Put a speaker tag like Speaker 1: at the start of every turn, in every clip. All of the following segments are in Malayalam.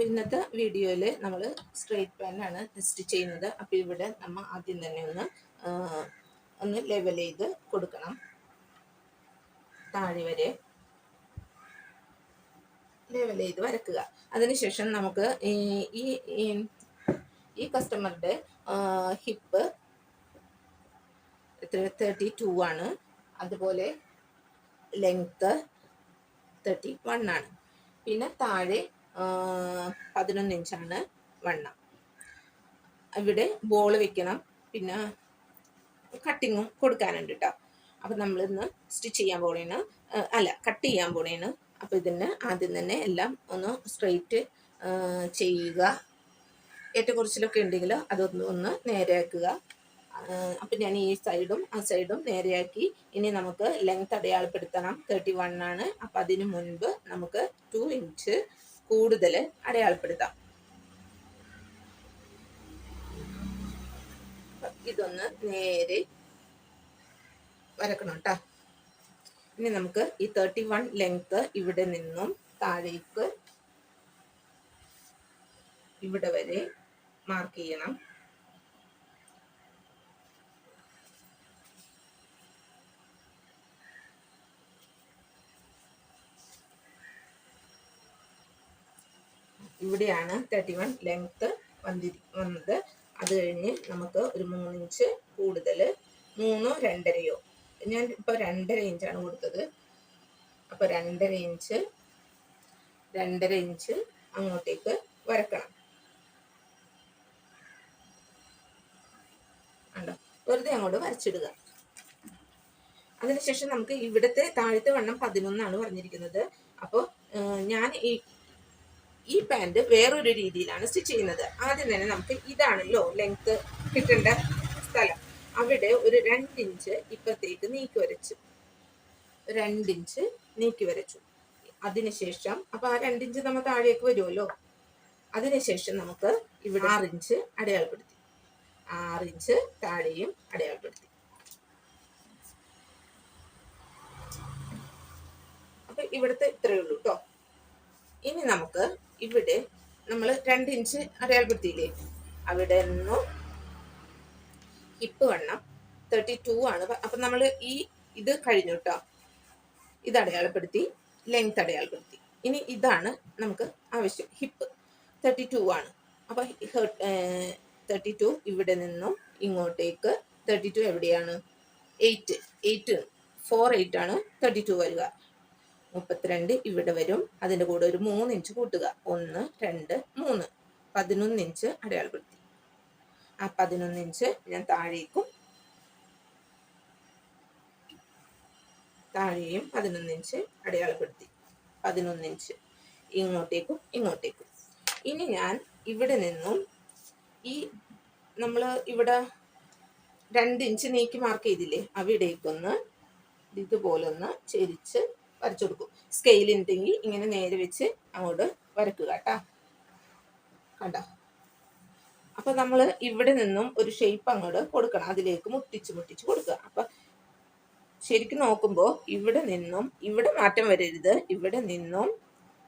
Speaker 1: അപ്പോൾ ഇന്നത്തെ വീഡിയോയിൽ നമ്മൾ സ്ട്രെയിറ്റ് പാനാണ് സ്റ്റിച്ച് ചെയ്യുന്നത്. അപ്പോൾ ഇവിടെ നമ്മൾ ആദ്യം തന്നെ ഒന്ന് ഒന്ന് ലെവൽ ചെയ്ത് കൊടുക്കണം. താഴെ വരെ ലെവൽ ചെയ്ത് വരക്കുക. അതിനുശേഷം നമുക്ക് ഈ ഈ- കസ്റ്റമറുടെ ഹിപ്പ് തേർട്ടി ടു ആണ്. അതുപോലെ ലെങ്ത്ത് തേർട്ടി വൺ ആണ്. പിന്നെ താഴെ പതിനൊന്ന് ഇഞ്ചാണ് വണ്ണം. ഇവിടെ ബോൾ വെക്കണം. പിന്നെ കട്ടിങ്ങും കൊടുക്കാനുണ്ട് കേട്ടോ അപ്പം നമ്മളിന്ന് സ്റ്റിച്ച് ചെയ്യാൻ പോണേന് അല്ല കട്ട് ചെയ്യാൻ പോണേന് അപ്പം ഇതിന് ആദ്യം തന്നെ എല്ലാം ഒന്ന് സ്ട്രെയിറ്റ് ചെയ്യുക. ഏറ്റക്കുറച്ചിലൊക്കെ ഉണ്ടെങ്കിൽ അതൊന്ന് ഒന്ന് നേരെയാക്കുക. അപ്പം ഞാൻ ഈ സൈഡും ആ സൈഡും നേരെയാക്കി. ഇനി നമുക്ക് ലെങ്ത് അടയാളപ്പെടുത്തണം. തേർട്ടി വൺ ആണ്. അപ്പം അതിന് മുൻപ് നമുക്ക് ടു ഇഞ്ച് കൂടുതൽ അടയാളപ്പെടുത്താം. ഇതൊന്ന് നേരെ വരക്കണം കേട്ടോ ഇനി നമുക്ക് ഈ തേർട്ടി വൺ ലെങ്ത് ഇവിടെ നിന്നും താഴേക്ക് ഇവിടെ വരെ മാർക്ക് ചെയ്യണം. ഇവിടെയാണ് തേർട്ടി വൺ ലെങ്ത് വന്നി വന്നത്. അത് കഴിഞ്ഞ് നമുക്ക് ഒരു മൂന്ന് ഇഞ്ച് കൂടുതൽ മൂന്നോ രണ്ടരയോ. ഞാൻ ഇപ്പോൾ രണ്ടര ഇഞ്ചാണ് കൊടുത്തത്. അപ്പോൾ രണ്ടര ഇഞ്ച് രണ്ടര ഇഞ്ച് അങ്ങോട്ടേക്ക് വരക്കണം. കണ്ടോ? വെറുതെ അങ്ങോട്ട് വരച്ചിടുക. അതിനുശേഷം നമുക്ക് ഇവിടുത്തെ താഴത്തെ വണ്ണം പതിനൊന്നാണ് പറഞ്ഞിരിക്കുന്നത്. അപ്പോൾ ഞാൻ ഈ ഈ പാന്റ് വേറൊരു രീതിയിലാണ് സ്റ്റിച്ച് ചെയ്യുന്നത്. ആദ്യം തന്നെ നമുക്ക് ഇതാണല്ലോ ലെങ്ത് കിട്ടേണ്ട സ്ഥലം. അവിടെ ഒരു രണ്ടിഞ്ച് ഇപ്പത്തേക്ക് നീക്കി വരച്ചു. രണ്ടിഞ്ച് നീക്കി വരച്ചു. അതിനുശേഷം അപ്പൊ ആ രണ്ടിഞ്ച് നമ്മൾ താഴേക്ക് വരുമല്ലോ. അതിനുശേഷം നമുക്ക് ഇവിടെ ആറിഞ്ച് അടയാളപ്പെടുത്തി. ആറിഞ്ച് താഴെയും അടയാളപ്പെടുത്തി. അപ്പൊ ഇവിടുത്തെ ഇത്രയേ ഉള്ളൂ കേട്ടോ ഇനി നമുക്ക് ഇവിടെ നമ്മൾ രണ്ട് ഇഞ്ച് അടയാളപ്പെടുത്തിയില്ലേ? അവിടെ നിന്നും ഹിപ്പ് വണ്ണം തേർട്ടി ടു ആണ്. അപ്പൊ നമ്മൾ ഈ ഇത് കഴിഞ്ഞു കേട്ടോ ഇത് അടയാളപ്പെടുത്തി ലെങ്ത് അടയാളപ്പെടുത്തി. ഇനി ഇതാണ് നമുക്ക് ആവശ്യം. ഹിപ്പ് തേർട്ടി ടു ആണ്. അപ്പൊ തേർട്ടി ടു ഇവിടെ നിന്നും ഇങ്ങോട്ടേക്ക് തേർട്ടി ടു എവിടെയാണ്? എയ്റ്റ് എയ്റ്റ് ഫോർ എയ്റ്റ് ആണ് തേർട്ടി ടു വരിക. മുപ്പത്തിരണ്ട് ഇവിടെ വരും. അതിന്റെ കൂടെ ഒരു മൂന്ന് ഇഞ്ച് കൂട്ടുക. ഒന്ന് രണ്ട് മൂന്ന്. പതിനൊന്ന് ഇഞ്ച് അടയാളപ്പെടുത്തി. ആ പതിനൊന്ന് ഇഞ്ച് ഞാൻ താഴേക്കും. താഴെയും പതിനൊന്ന് ഇഞ്ച് അടയാളപ്പെടുത്തി. പതിനൊന്ന് ഇഞ്ച് ഇങ്ങോട്ടേക്കും ഇങ്ങോട്ടേക്കും. ഇനി ഞാൻ ഇവിടെ നിന്നും ഈ നമ്മൾ ഇവിടെ രണ്ട് ഇഞ്ച് നീക്കി മാർക്ക് ചെയ്തില്ലേ? അവിടേക്കൊന്ന് ഇതുപോലൊന്ന് ചെരിച്ച് വരച്ചു കൊടുക്കും സ്കെയിൽ ഉണ്ടെങ്കിൽ ഇങ്ങനെ നേരെ വെച്ച് അങ്ങോട്ട് വരക്കുക കേട്ടാ കണ്ടോ? അപ്പൊ നമ്മൾ ഇവിടെ നിന്നും ഒരു ഷേപ്പ് അങ്ങോട്ട് കൊടുക്കണം. അതിലേക്ക് മുട്ടിച്ച് മുട്ടിച്ച് കൊടുക്കുക. അപ്പൊ ശരിക്കും നോക്കുമ്പോൾ ഇവിടെ നിന്നും ഇവിടെ മാറ്റം വരരുത്. ഇവിടെ നിന്നും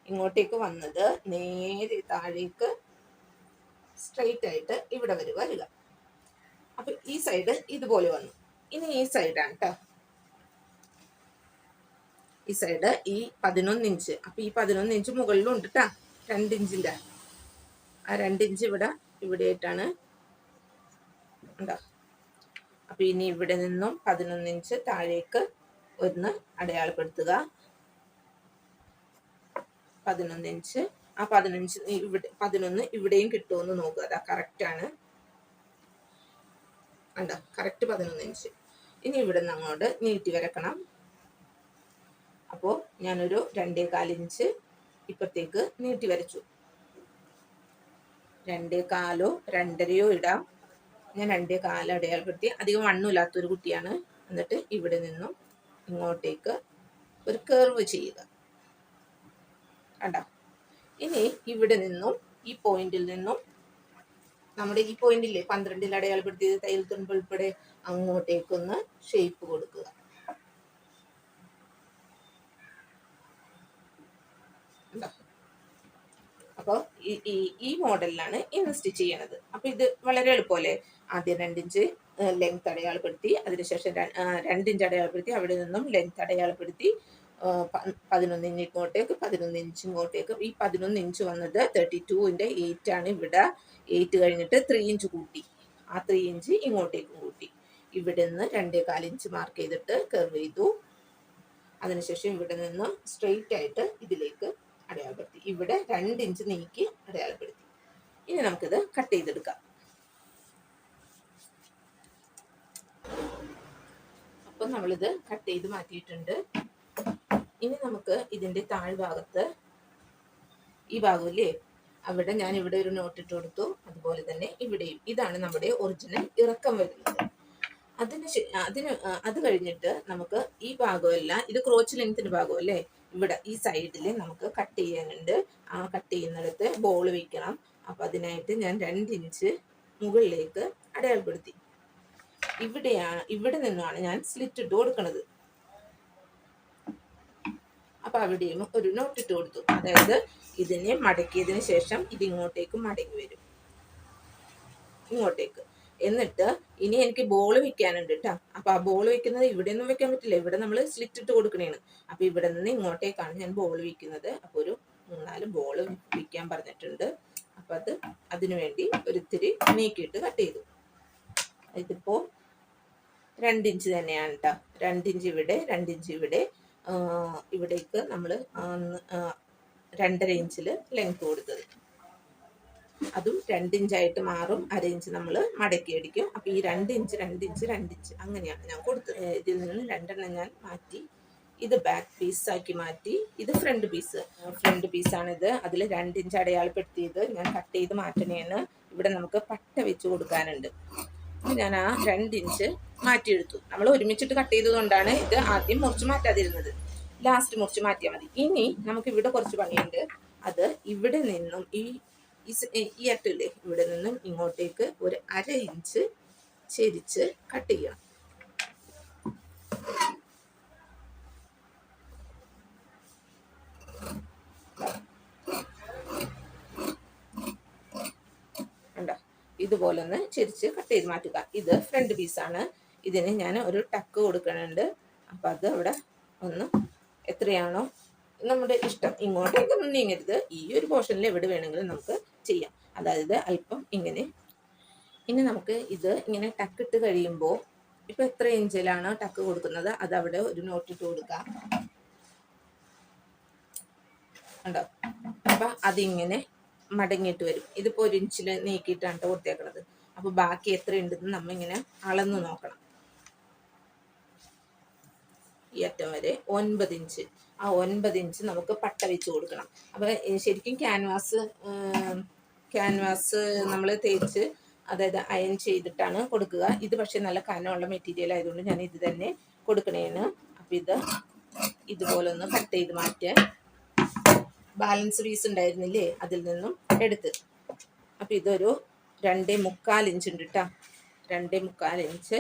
Speaker 1: ഇങ്ങോട്ടേക്ക് വന്നത് നേരെ താഴേക്ക് സ്ട്രെയിറ്റ് ആയിട്ട് ഇവിടെ വരെ വരിക. അപ്പൊ ഈ സൈഡ് ഇതുപോലെ വന്നു. ഇനി ഈ സൈഡാണ് കേട്ടോ ഈ സൈഡ് ഈ പതിനൊന്ന് ഇഞ്ച് അപ്പൊ ഈ പതിനൊന്ന് ഇഞ്ച് മുകളിലും ഉണ്ട് കേട്ടാ രണ്ട് ഇഞ്ചിന്റെ ആ രണ്ട് ഇഞ്ച് ഇവിടെ ഇവിടെ ആയിട്ടാണ് ഉണ്ടോ അപ്പൊ ഇനി ഇവിടെ നിന്നും പതിനൊന്ന് ഇഞ്ച് താഴേക്ക് ഒന്ന് അടയാളപ്പെടുത്തുക. പതിനൊന്ന് ഇഞ്ച് ആ പതിനഞ്ച് ഇവിടെ പതിനൊന്ന് ഇവിടെയും കിട്ടുമെന്ന് നോക്കുക. അതാ ആണ്. ഉണ്ടോ കറക്റ്റ് പതിനൊന്ന് ഇഞ്ച് ഇനി ഇവിടെ നിന്ന് അങ്ങോട്ട് നീട്ടി വരക്കണം. അപ്പോൾ ഞാനൊരു രണ്ടേ കാലിഞ്ച് ഇപ്പുറത്തേക്ക് നീട്ടി വരച്ചു. രണ്ടേ കാലോ രണ്ടരയോ ഇടാം. ഞാൻ രണ്ടേ കാലം അടയാളപ്പെടുത്തി. അധികം വണ്ണമില്ലാത്തൊരു കുട്ടിയാണ്. എന്നിട്ട് ഇവിടെ നിന്നും ഇങ്ങോട്ടേക്ക് ഒരു കേർവ് ചെയ്യുക. കണ്ടോ? ഇനി ഇവിടെ നിന്നും ഈ പോയിന്റിൽ നിന്നും നമ്മുടെ ഈ പോയിന്റില്ലേ പന്ത്രണ്ടിൽ അടയാളപ്പെടുത്തിയത് തയ്യൽ തുമ്പ് ഉൾപ്പെടെ അങ്ങോട്ടേക്കൊന്ന് ഷേപ്പ് കൊടുക്കുക. അപ്പോൾ ഈ ഈ ഈ മോഡലിലാണ് ഇന്ന് സ്റ്റിച്ച് ചെയ്യണത്. അപ്പോൾ ഇത് വളരെ എളുപ്പമല്ലേ? ആദ്യം രണ്ടിഞ്ച് ലെങ്ത് അടയാളപ്പെടുത്തി അതിനുശേഷം രണ്ടിഞ്ച് അടയാളപ്പെടുത്തി അവിടെ നിന്നും ലെങ്ത് അടയാളപ്പെടുത്തി പതിനൊന്ന് ഇഞ്ച് ഇങ്ങോട്ടേക്ക് പതിനൊന്ന് ഇഞ്ച് ഇങ്ങോട്ടേക്ക്. ഈ പതിനൊന്ന് ഇഞ്ച് വന്നത് തേർട്ടി ടുവിന്റെ എയ്റ്റ് ആണ് ഇവിടെ. എയ്റ്റ് കഴിഞ്ഞിട്ട് ത്രീ ഇഞ്ച് കൂട്ടി. ആ ത്രീ ഇഞ്ച് ഇങ്ങോട്ടേക്കും കൂട്ടി. ഇവിടെ നിന്ന് രണ്ടേ കാലിഞ്ച് മാർക്ക് ചെയ്തിട്ട് കർവ് ചെയ്തു. അതിനുശേഷം ഇവിടെ നിന്നും സ്ട്രെയിറ്റ് ആയിട്ട് ഇതിലേക്ക് അടയാളപ്പെടുത്തി. ഇവിടെ രണ്ട് ഇഞ്ച് നീക്കി അടയാളപ്പെടുത്തി. ഇനി നമുക്കിത് കട്ട് ചെയ്തെടുക്കാം. അപ്പം നമ്മളിത് കട്ട് ചെയ്ത് മാറ്റിയിട്ടുണ്ട്. ഇനി നമുക്ക് ഇതിന്റെ താഴ്ഭാഗത്ത് ഈ ഭാഗമില്ലേ? അവിടെ ഞാൻ ഇവിടെ ഒരു നോട്ട് ഇട്ട് കൊടുത്തു. അതുപോലെ തന്നെ ഇവിടെയും. ഇതാണ് നമ്മുടെ ഒറിജിനൽ ഇറക്കം വരുന്നത്. അതിന് അതിന് അത് കഴിഞ്ഞിട്ട് നമുക്ക് ഈ ഭാഗമല്ല ഇത് ക്രോച്ച് ലെങ്ത്തിന്റെ ഭാഗം അല്ലേ ഇവിടെ ഈ സൈഡിൽ നമുക്ക് കട്ട് ചെയ്യാനുണ്ട്. ആ കട്ട് ചെയ്യുന്നിടത്ത് ബോൾ വയ്ക്കണം അപ്പം അതിനായിട്ട് ഞാൻ രണ്ട് ഇഞ്ച് മുകളിലേക്ക് അടയാളപ്പെടുത്തി. ഇവിടെയാണ് ഇവിടെ നിന്നാണ് ഞാൻ സ്ലിറ്റ് ഇട്ട് കൊടുക്കുന്നത് അപ്പം അവിടെയും ഒരു നോട്ട് ഇട്ട് കൊടുത്തു. അതായത് ഇതിനെ മടക്കിയതിന് ശേഷം ഇതിങ്ങോട്ടേക്ക് മടങ്ങി വരും. ഇങ്ങോട്ടേക്ക്. എന്നിട്ട് ഇനി എനിക്ക് ബോൾ വെക്കാനുണ്ട് കേട്ടോ അപ്പൊ ആ ബോൾ വെക്കുന്നത് ഇവിടെ ഒന്നും വെക്കാൻ പറ്റില്ല. ഇവിടെ നമ്മൾ സ്ലിറ്റ് ഇട്ട് കൊടുക്കണേണ്. അപ്പൊ ഇവിടെ നിന്ന് ഇങ്ങോട്ടേക്കാണ് ഞാൻ ബോൾ വെക്കുന്നത്. അപ്പൊ ഒരു മൂന്നാൽ ബോൾ വെക്കാൻ പറഞ്ഞിട്ടുണ്ട്. അപ്പൊ അത് അതിനു വേണ്ടി ഒരിത്തിരി നീക്കിയിട്ട് കട്ട് ചെയ്തു. ഇതിപ്പോ രണ്ടിഞ്ച് തന്നെയാണ് കേട്ടോ രണ്ടിഞ്ച് ഇവിടെ രണ്ടിഞ്ച് ഇവിടെ. ഇവിടേക്ക് നമ്മൾ രണ്ടര ഇഞ്ചിൽ ലെങ്ത് കൊടുത്തത്. അതും രണ്ടിഞ്ചായിട്ട് മാറും. അര ഇഞ്ച് നമ്മൾ മടക്കി അടിക്കും. അപ്പൊ ഈ രണ്ട് ഇഞ്ച് രണ്ട് ഇഞ്ച് രണ്ട് ഇഞ്ച് അങ്ങനെയാണ് ഞാൻ കൊടുത്തത്. ഇതിൽ നിന്ന് രണ്ടെണ്ണം ഞാൻ മാറ്റി ഇത് ബാക്ക് പീസാക്കി മാറ്റി ഇത് ഫ്രണ്ട് പീസ് ഫ്രണ്ട് പീസാണിത് അതിൽ രണ്ട് ഇഞ്ച് അടയാളപ്പെടുത്തിയത്. ഞാൻ കട്ട് ചെയ്ത് മാറ്റണേന്ന് ഇവിടെ നമുക്ക് പട്ട വെച്ച് കൊടുക്കാനുണ്ട്. ഞാൻ ആ രണ്ട് ഇഞ്ച് മാറ്റിയെടുത്തു. നമ്മൾ ഒരുമിച്ചിട്ട് കട്ട് ചെയ്തതുകൊണ്ടാണ് ഇത് ആദ്യം മുറിച്ച് മാറ്റാതിരുന്നത്. ലാസ്റ്റ് മുറിച്ച് മാറ്റിയാൽ മതി. ഇനി നമുക്ക് ഇവിടെ കുറച്ച് പണിയുണ്ട്. അത് ഇവിടെ നിന്നും ഈ ഈ അറ്റില്ലേ ഇവിടെ നിന്നും ഇങ്ങോട്ടേക്ക് ഒരു അര ഇഞ്ച് ചെരിച്ച് കട്ട് ചെയ്യാം. ഇതുപോലെ ഒന്ന് ചെരിച്ച് കട്ട് ചെയ്ത് മാറ്റുക. ഇത് ഫ്രണ്ട് പീസാണ് ഇതിന് ഞാൻ ഒരു ടക്ക് കൊടുക്കണുണ്ട് അപ്പം അത് അവിടെ ഒന്ന് എത്രയാണോ നമ്മുടെ ഇഷ്ടം. ഇങ്ങോട്ടേക്കൊന്നും നീങ്ങരുത്. ഈ ഒരു പോർഷനിൽ എവിടെ വേണമെങ്കിലും നമുക്ക് ചെയ്യാം. അതായത് അല്പം ഇങ്ങനെ. ഇനി നമുക്ക് ഇത് ഇങ്ങനെ ടക്കിട്ട് കഴിയുമ്പോൾ ഇപ്പൊ എത്ര ഇഞ്ചിലാണ് ടക്ക് കൊടുക്കുന്നത്? അത് അവിടെ ഒരു നോട്ടിട്ട് കൊടുക്കാം. ഉണ്ടോ അപ്പൊ അതിങ്ങനെ മടങ്ങിയിട്ട് വരും. ഇതിപ്പോ ഒരു ഇഞ്ചിൽ നീക്കിയിട്ടാണ് കൊടുത്തേക്കുന്നത് കൊടുത്തേക്കണത്. അപ്പൊ ബാക്കി എത്ര ഉണ്ടെന്ന് നമ്മ ഇങ്ങനെ അളന്ന് നോക്കണം. ഈ അറ്റം വരെ ഒൻപത് ഇഞ്ച് ആ ഒൻപത് ഇഞ്ച് നമുക്ക് പട്ട വെച്ച് കൊടുക്കണം. അപ്പൊ ഏ, ശരിക്കും ക്യാൻവാസ് ക്യാൻവാസ് നമ്മൾ തേച്ച് അതായത് അയൺ ചെയ്തിട്ടാണ് കൊടുക്കുക. ഇത് പക്ഷെ നല്ല കനമുള്ള മെറ്റീരിയൽ ആയതുകൊണ്ട് ഞാൻ ഇത് തന്നെ കൊടുക്കണേന്. അപ്പൊ ഇത് ഇതുപോലെ ഒന്ന് കട്ട് ചെയ്ത് മാറ്റിയാൽ ബാലൻസ് പീസ് ഉണ്ടായിരുന്നില്ലേ അതിൽ നിന്നും എടുത്ത്. അപ്പൊ ഇതൊരു രണ്ടേ മുക്കാൽ ഇഞ്ച് ഉണ്ട് കേട്ടോ രണ്ടേ മുക്കാൽ ഇഞ്ച്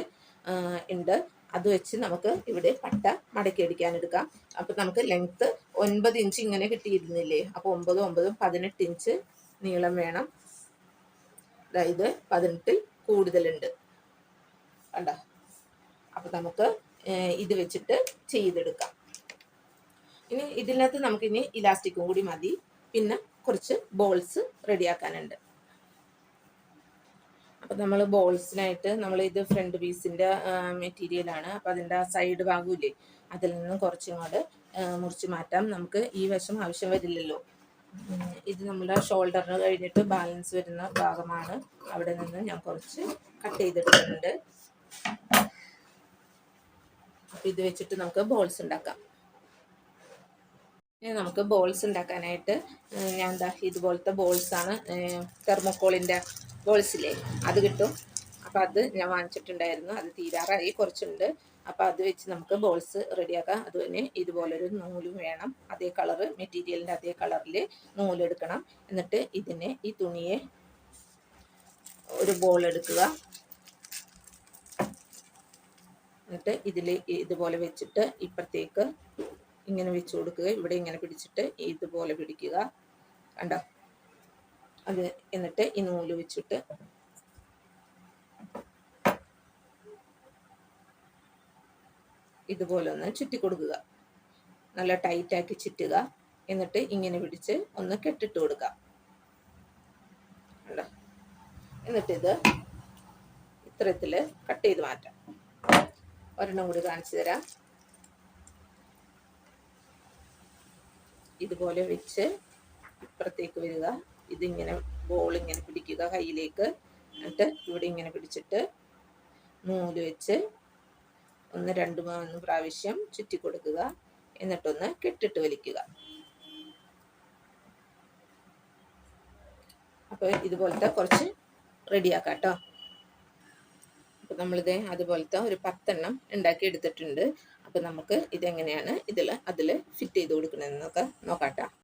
Speaker 1: ഉണ്ട്. അത് വെച്ച് നമുക്ക് ഇവിടെ പട്ട മടക്കി അടിക്കാനെടുക്കാം അപ്പം നമുക്ക് ലെങ്ത്ത് ഒൻപത് ഇഞ്ച് ഇങ്ങനെ കിട്ടിയിരുന്നില്ലേ? അപ്പോൾ ഒമ്പതും ഒമ്പതും പതിനെട്ട് ഇഞ്ച് നീളം വേണം. അതായത് പതിനെട്ടിൽ കൂടുതലുണ്ട്. കണ്ട? അപ്പം നമുക്ക് ഇത് വെച്ചിട്ട് ചെയ്തെടുക്കാം. ഇനി ഇതിനകത്ത് നമുക്കിനി ഇലാസ്റ്റിക്കും കൂടി മതി. പിന്നെ കുറച്ച് ബോൾസ് റെഡിയാക്കാനുണ്ട്. അപ്പൊ നമ്മൾ ബോൾസിനായിട്ട് നമ്മൾ ഇത് ഫ്രണ്ട് പീസിന്റെ മെറ്റീരിയൽ ആണ്. അതിന്റെ ആ സൈഡ് ഭാഗമില്ലേ അതിൽ നിന്നും കുറച്ചിങ്ങോട്ട് മുറിച്ച് മാറ്റാം. നമുക്ക് ഈ വശം ആവശ്യം വരില്ലല്ലോ. ഇത് നമ്മുടെ ഷോൾഡറിന് കഴിഞ്ഞിട്ട് ബാലൻസ് വരുന്ന ഭാഗമാണ്. അവിടെ നിന്ന് ഞാൻ കുറച്ച് കട്ട് ചെയ്തിട്ടുണ്ട്. അപ്പം ഇത് വെച്ചിട്ട് നമുക്ക് ബോൾസ് ഉണ്ടാക്കാം. ഇനി നമുക്ക് ബോൾസ് ഉണ്ടാക്കാനായിട്ട് ഞാൻ എന്താ ഇതുപോലത്തെ ബോൾസാണ് തെർമോക്കോളിന്റെ ബോൾസില്ലേ അത് കിട്ടും. അപ്പോൾ അത് ഞാൻ വാങ്ങിച്ചിട്ടുണ്ടായിരുന്നു. അത് തീരാറായി കുറച്ചുണ്ട്. അപ്പോൾ അത് വെച്ച് നമുക്ക് ബോൾസ് റെഡിയാക്കാം അത് തന്നെ ഇതുപോലൊരു നൂലും വേണം. അതേ കളറ് മെറ്റീരിയലിന്റെ അതേ കളറിൽ നൂലെടുക്കണം എന്നിട്ട് ഇതിനെ ഈ തുണിയെ ഒരു ബോൾ എടുക്കുക. എന്നിട്ട് ഇതിൽ ഇതുപോലെ വെച്ചിട്ട് ഇപ്പുറത്തേക്ക് ഇങ്ങനെ വെച്ച് കൊടുക്കുക. ഇവിടെ ഇങ്ങനെ പിടിച്ചിട്ട് ഇതുപോലെ പിടിക്കുക. കണ്ടോ? അത് എന്നിട്ട് ഈ നൂൽ വെച്ചിട്ട് ഇതുപോലെ ഒന്ന് ചുറ്റി കൊടുക്കുക. നല്ല ടൈറ്റാക്കി ചുറ്റുക. എന്നിട്ട് ഇങ്ങനെ പിടിച്ച് ഒന്ന് കെട്ടിട്ട് കൊടുക്കുക. കണ്ടോ? എന്നിട്ട് ഇത് ഇത്തരത്തിൽ കട്ട് ചെയ്ത് മാറ്റാം. ഒരെണ്ണം കൂടി കാണിച്ചു തരാം. ഇതുപോലെ വെച്ച് ഇപ്പുറത്തേക്ക് വരിക. ഇതിങ്ങനെ ബോൾ ഇങ്ങനെ പിടിക്കുക കയ്യിലേക്ക്. എന്നിട്ട് ഇവിടെ ഇങ്ങനെ പിടിച്ചിട്ട് നൂൽ വെച്ച് ഒന്ന് രണ്ട് മൂന്ന് പ്രാവശ്യം ചുറ്റി കൊടുക്കുക. എന്നിട്ടൊന്ന് കെട്ടിട്ട് വലിക്കുക. അപ്പോൾ ഇതുപോലത്തെ കുറച്ച് റെഡിയാക്കാം കേട്ടോ അപ്പോൾ നമ്മളിത് അതുപോലത്തെ ഒരു പത്തെണ്ണം ഉണ്ടാക്കി എടുത്തിട്ടുണ്ട്. അപ്പോൾ നമുക്ക് ഇതെങ്ങനെയാണ് ഇതിൽ അതിൽ ഫിറ്റ് ചെയ്ത് കൊടുക്കണമെന്നൊക്കെ നോക്കാം ട്ടോ